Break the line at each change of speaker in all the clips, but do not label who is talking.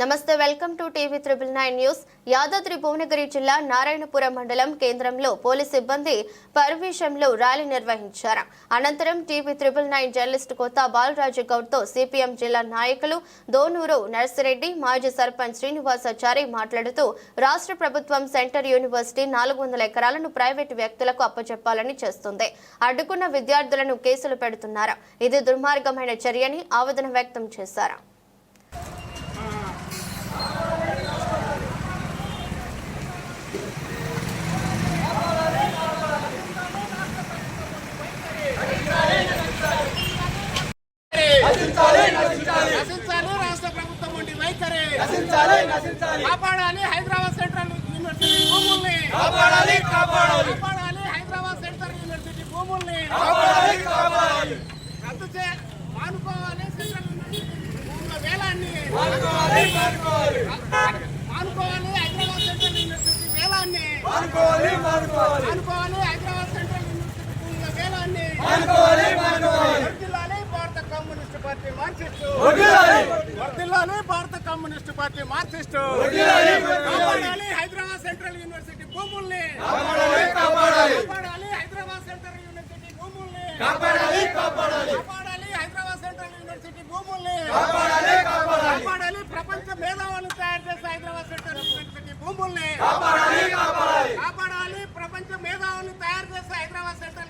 Namaste welcome to TV triple nine news. Yadadri Bhuvanagiri జిల్లా నారాయణపురం మండలం కేంద్రంలో పోలీస్ సిబ్బంది పర్మిషన్లో ర్యాలీ నిర్వహించారు. అనంతరం టీవీ త్రిబుల్ నైన్ జర్నలిస్ట్ కొత్త బాలరాజు గౌడ్తో సిపిఎం జిల్లా నాయకులు దోనూరు నర్సిరెడ్డి మాజీ సర్పంచ్ శ్రీనివాసాచారి మాట్లాడుతూ రాష్ట్ర ప్రభుత్వం సెంటర్ యూనివర్సిటీ నాలుగు వందల ఎకరాలను ప్రైవేటు వ్యక్తులకు అప్పచెప్పాలని చేస్తుంది. అడ్డుకున్న విద్యార్థులను కేసులు పెడుతున్నారు. ఇది దుర్మార్గమైన చర్యని ఆవేదన వ్యక్తం చేశారు.
నశించాలి రాష్ట్ర ప్రభుత్వం ఉండి వైఖరి. కాపాడాలి హైదరాబాద్ సెంట్రల్ యూనివర్సిటీ భూముల్ని.
కాపాడాలి కాపాడాలి.
కాపాడాలి హైదరాబాద్ సెంట్రల్ యూనివర్సిటీ భూముల్ని.
కాపాడాలి కాపాడాలి.
రద్దు చే మానుకోవాలి సెంట్రల్ యూనివర్సిటీ భూముల వేలాన్ని.
మానుకోవాలి మానుకోవాలి.
మానుకోవాలి హైదరాబాద్ సెంట్రల్ యూనివర్సిటీ వేలాన్ని.
మానుకోవాలి మానుకోవాలి.
మానుకోవాలి హైదరాబాద్ సెంట్రల్ యూనివర్సిటీ భూముల వేలాన్ని.
మానుకోవాలి
పార్టీ మార్క్సిస్టు.
వదిలాలి
వర్ధిల్లాలి భారత కమ్యూనిస్ట్ పార్టీ మార్క్సిస్టు. కాపాడాలి హైదరాబాద్ సెంట్రల్ యూనివర్సిటీ భూముల్ని.
కాపాడాలి
హైదరాబాద్ సెంట్రల్ యూనివర్సిటీ భూముల్ని.
కాపాడాలి కాపాడాలి.
కాపాడాలి హైదరాబాద్ సెంట్రల్ యూనివర్సిటీ భూముల్ని.
కాపాడాలి. కాపాడాలి
ప్రపంచ మేధావులను తయారు చేసే హైదరాబాద్ సెంట్రల్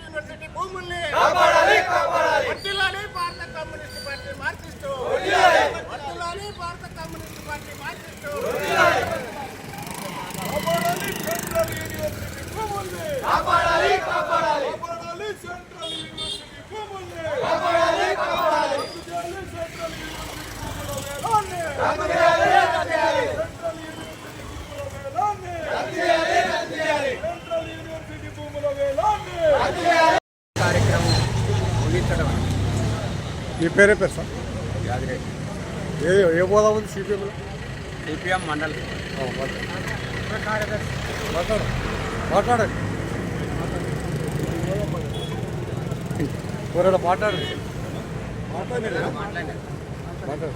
యూనివర్సిటీ భూముల్ని
కాపాడాలి కాపాడాలి
వర్ధిల్లాలి భారత కమ్యూనిస్ట్ పార్టీ మార్క్సిస్టు వర్ధిల్లాలి భారత కమ్యూనిస్ట్ పార్టీ మార్క్సిస్టు
కాపాడాలి సెంట్రల్ యూనివర్సిటీ భూముల్ని కాపాడాలి కాపాడాలి. కాపాడాలి సెంట్రల్ యూనివర్సిటీ భూముల్ని కాపాడాలి కాపాడాలి. రద్దు చేయాలి సెంట్రల్ యూనివర్సిటీ భూముల వేలాన్ని రద్దు చేయాలి. సెంట్రల్ యూనివర్సిటీ భూముల వేలాన్ని రద్దు చేయాలి.
కార్యక్రమం ముగించడం
మీ పేరే పేరు సార్?
యాదగిరి.
ఏ ఏ హోదా ఉంది సిపిఎంలో
సిపిఎం మండలి.
మాట్లాడు. మాట్లాడండి. ఎవరైనా మాట్లాడండి. మాట్లాడండి మాట్లాడు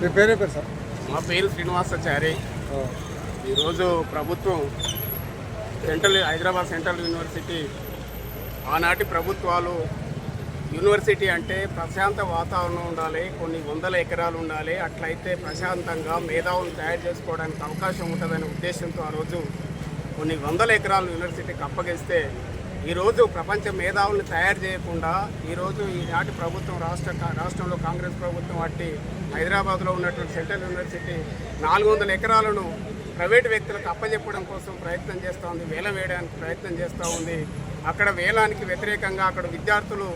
మీ పేరే పేరు సార్?
మా పేరు శ్రీనివాసాచారి ఈరోజు ప్రభుత్వం సెంట్రల్ హైదరాబాద్ సెంట్రల్ యూనివర్సిటీ ఆనాటి ప్రభుత్వాలు యూనివర్సిటీ అంటే ప్రశాంత వాతావరణం ఉండాలి కొన్ని వందల ఎకరాలు ఉండాలి అట్లయితే ప్రశాంతంగా మేధావులను తయారు చేసుకోవడానికి అవకాశం ఉంటుందనే ఉద్దేశంతో ఆ రోజు కొన్ని వందల ఎకరాలు యూనివర్సిటీకి అప్పగిస్తే ఈరోజు ప్రపంచ మేధావులను తయారు చేయకుండా ఈరోజు ఈనాటి ప్రభుత్వం రాష్ట్ర రాష్ట్రంలో కాంగ్రెస్ ప్రభుత్వం వాటి హైదరాబాద్లో ఉన్నటువంటి సెంట్రల్ యూనివర్సిటీ నాలుగు వందల ఎకరాలను ప్రైవేటు వ్యక్తులకు అప్పజెప్పడం కోసం ప్రయత్నం చేస్తూ ఉంది వేలం వేయడానికి ప్రయత్నం చేస్తూ ఉంది. అక్కడ వేలానికి వ్యతిరేకంగా అక్కడ విద్యార్థులు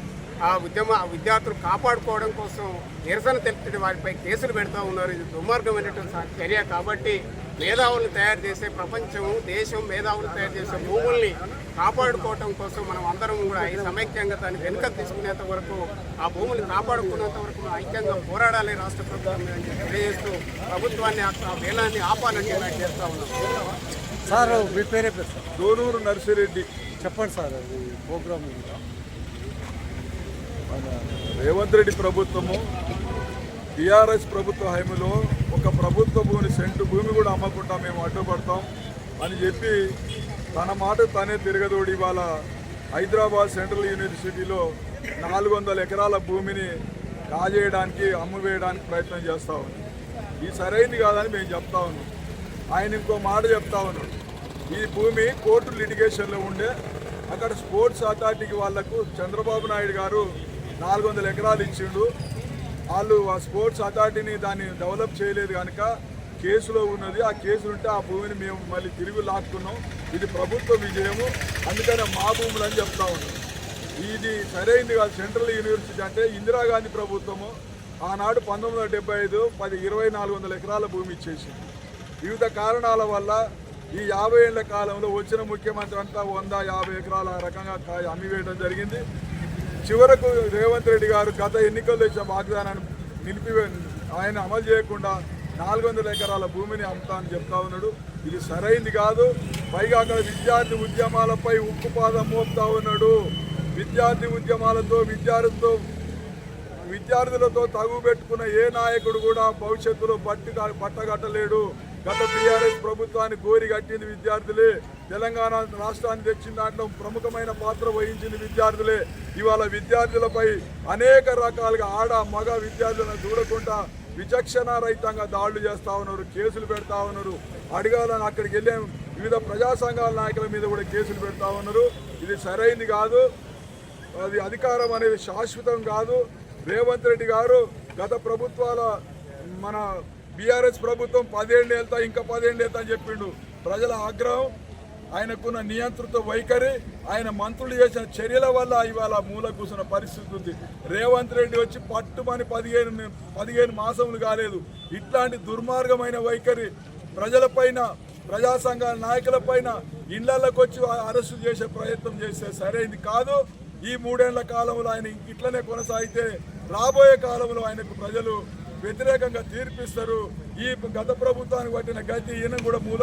ఆ ఉద్యమ విద్యార్థులు కాపాడుకోవడం కోసం నిరసన తెలిపిన వారిపై కేసులు పెడతా ఉన్నారు. ఇది దుర్మార్గమైనటువంటి చర్య కాబట్టి మేధావులను తయారు చేసే ప్రపంచం దేశం మేధావులు తయారు చేసే భూముల్ని కాపాడుకోవటం కోసం మనం అందరం కూడా ఈ సమైక్యంగా దాన్ని వెనుక తీసుకునేంత వరకు ఆ భూములు కాపాడుకునేంత వరకు మనం ఐక్యంగా పోరాడాలి రాష్ట్ర ప్రభుత్వం తెలియజేస్తూ ప్రభుత్వాన్ని ఆ వేలాన్ని ఆపాలని డిమాండ్ చేస్తా ఉన్నాం.
సార్ మీ పేరే
దోనూరు నర్సిరెడ్డి.
చెప్పండి సార్ అది ప్రోగ్రామ్
రేవంత్ రెడ్డి ప్రభుత్వము టీఆర్ఎస్ ప్రభుత్వ హైములో ఒక ప్రభుత్వ భూమిని సెంటు భూమి కూడా అమ్మకుండా మేము అడ్డుపడతాం అని చెప్పి తన మాట తనే తిరగదోడి ఇవాళ హైదరాబాద్ సెంట్రల్ యూనివర్సిటీలో నాలుగు వందల ఎకరాల భూమిని కాజేయడానికి అమ్మువేయడానికి ప్రయత్నం చేస్తా ఉన్నాం ఈ సరైనది కాదని మేము చెప్తా ఉన్నాం. ఆయన ఇంకో మాట చెప్తా ఉన్నాడు. ఈ భూమి కోర్టు లిటిగేషన్లో ఉండే అక్కడ స్పోర్ట్స్ అథారిటీకి వాళ్ళకు చంద్రబాబు నాయుడు గారు నాలుగు వందల ఎకరాలు ఇచ్చిండు. వాళ్ళు ఆ స్పోర్ట్స్ అథారిటీని దాన్ని డెవలప్ చేయలేదు కనుక కేసులో ఉన్నది. ఆ కేసులు ఉంటే ఆ భూమిని మేము మళ్ళీ తిరిగి లాక్కున్నాం. ఇది ప్రభుత్వ విజయము. అందుకనే మా భూములు అని చెప్తా ఉన్నాం. ఇది సరైంది కాదు. సెంట్రల్ యూనివర్సిటీ అంటే ఇందిరాగాంధీ ప్రభుత్వము ఆనాడు పంతొమ్మిది వందల డెబ్బై ఐదు పది ఇరవై నాలుగు వందల ఎకరాల భూమి ఇచ్చేసింది. వివిధ కారణాల వల్ల ఈ యాభై ఏళ్ళ కాలంలో వచ్చిన ముఖ్యమంత్రి అంతా వంద యాభై ఎకరాల రకంగా కా- అమ్మివేయడం జరిగింది. చివరకు రేవంత్ రెడ్డి గారు గత ఎన్నికల్లో ఇచ్చిన వాగ్దానాన్ని నిలిపి ఆయన అమలు చేయకుండా నాలుగు వందల ఎకరాల భూమిని అమ్ముతా అని చెప్తా ఉన్నాడు. ఇది సరైంది కాదు. పైగా అక్కడ విద్యార్థి ఉద్యమాలపై ఉక్కుపాదం మోపుతా ఉన్నాడు. విద్యార్థి ఉద్యమాలతో విద్యార్థులతో విద్యార్థులతో తగు పెట్టుకున్న ఏ నాయకుడు కూడా భవిష్యత్తులో పట్టు పట్టగట్టలేడు గత టీఆర్ఎస్ ప్రభుత్వాన్ని గోరి కట్టింది విద్యార్థులే. తెలంగాణ రాష్ట్రాన్ని తెచ్చిన దాంట్లో ప్రముఖమైన పాత్ర వహించింది విద్యార్థులే. ఇవాళ విద్యార్థులపై అనేక రకాలుగా ఆడ మగ విద్యార్థులను చూడకుండా విచక్షణ రహితంగా దాడులు చేస్తా ఉన్నారు కేసులు పెడతా ఉన్నారు. అడగాలని అక్కడికి వెళ్ళే. వివిధ ప్రజా సంఘాల నాయకుల మీద కూడా కేసులు పెడతా ఉన్నారు. ఇది సరైంది కాదు. అది అధికారం అనేది శాశ్వతం కాదు. రేవంత్ రెడ్డి గారు గత ప్రభుత్వాల మన బీఆర్ఎస్ ప్రభుత్వం పదేళ్ళు వెళ్తా ఇంకా పదేళ్ళు వెళ్తా అని చెప్పిండు. ప్రజల ఆగ్రహం ఆయనకున్న నియంత్రిత వైఖరి ఆయన మంత్రులు చేసిన చర్యల వల్ల ఇవాళ మూల కూర్చున్న పరిస్థితి ఉంది. రేవంత్ రెడ్డి వచ్చి పట్టుమని పదిహేను పదిహేను మాసములు కాలేదు. ఇట్లాంటి దుర్మార్గమైన వైఖరి ప్రజలపైన ప్రజా సంఘాల నాయకులపైన ఇళ్ళలోకి వచ్చి అరెస్టు చేసే ప్రయత్నం చేస్తే సరైంది కాదు. ఈ మూడేళ్ళ కాలంలో ఆయన ఇట్లనే కొనసాగితే రాబోయే కాలంలో ఆయనకు ప్రజలు వ్యతిరేకంగా తీర్పిస్తారు. ఈ గత ప్రభుత్వానికి పట్టిన గతి ఈయన కూడా మూల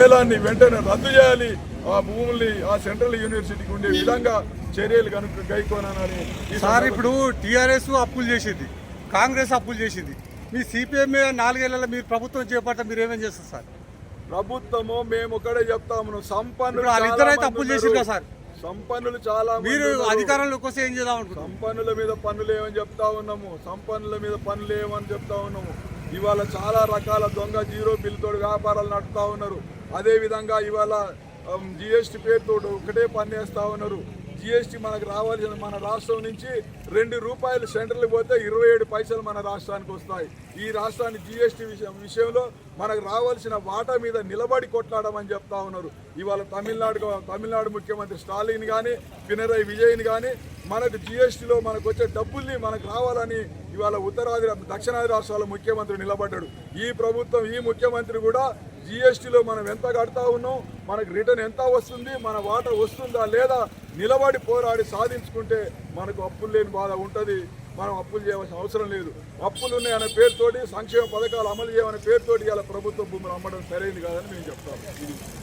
వేలాన్ని వెంటనే రద్దు చేయాలి. ఆ భూముల్ని ఆ సెంట్రల్ యూనివర్సిటీకి ఉండే విధంగా చర్యలు కనుక గైకోనని
సార్ ఇప్పుడు టీఆర్ఎస్ అప్పులు చేసింది. కాంగ్రెస్ అప్పులు చేసింది. మీ సిపిఎం నాలుగేళ్ళలో మీరు ప్రభుత్వం చేపట్ట మీరు ఏమేం చేస్తారు సార్?
ప్రభుత్వము మేము ఒకటే చెప్తాము సంపన్నులు మంది
అప్పులు. చేసిండ్రు కదా సార్.
సంపన్నులు చాలా
మీరు. అధికారంలోకి వస్తే ఏం చేద్దాం
సంపన్నుల మీద పన్నులు ఏమని చెప్తా ఉన్నాము? సంపన్నుల మీద పన్నులు ఏమని చెప్తా ఉన్నాము? ఇవాళ చాలా రకాల దొంగ జీరో బిల్లుతో వ్యాపారాలు నడుపుతా ఉన్నారు. అదే విధంగా ఇవాళ జిఎస్టీ పేరుతో ఒకటే పన్ను వేస్తా ఉన్నారు. జిఎస్టీ మనకు రావాల్సిన మన రాష్ట్రం నుంచి రెండు రూపాయలు సెంటర్లు పోతే ఇరవై ఏడు పైసలు మన రాష్ట్రానికి వస్తాయి. ఈ రాష్ట్రాన్ని జిఎస్టీ విషయం విషయంలో మనకు రావాల్సిన వాటా మీద నిలబడి కొట్లాడమని చెప్తా ఉన్నారు. ఇవాళ తమిళనాడు తమిళనాడు ముఖ్యమంత్రి స్టాలిన్ కానీ పినరై విజయన్ కానీ మనకు జిఎస్టీలో మనకు వచ్చే డబ్బుల్ని మనకు రావాలని ఇవాళ ఉత్తరాది దక్షిణాది రాష్ట్రాల ముఖ్యమంత్రి నిలబడ్డాడు. ఈ ప్రభుత్వం ఈ ముఖ్యమంత్రి కూడా జిఎస్టీలో మనం ఎంత కడతా ఉన్నాం? మనకు రిటర్న్ ఎంత వస్తుంది? మన వాటా వస్తుందా లేదా? నిలబడి పోరాడి సాధించుకుంటే మనకు అప్పులు లేని బాధ ఉంటుంది. మనం అప్పులు చేయవలసిన అవసరం లేదు. అప్పులు ఉన్నాయనే పేరుతోటి సంక్షేమ పథకాలు అమలు చేయమనే పేరుతోటి ఇలా ప్రభుత్వ భూములు అమ్మడం సరైనది కాదని మేము చెప్తాము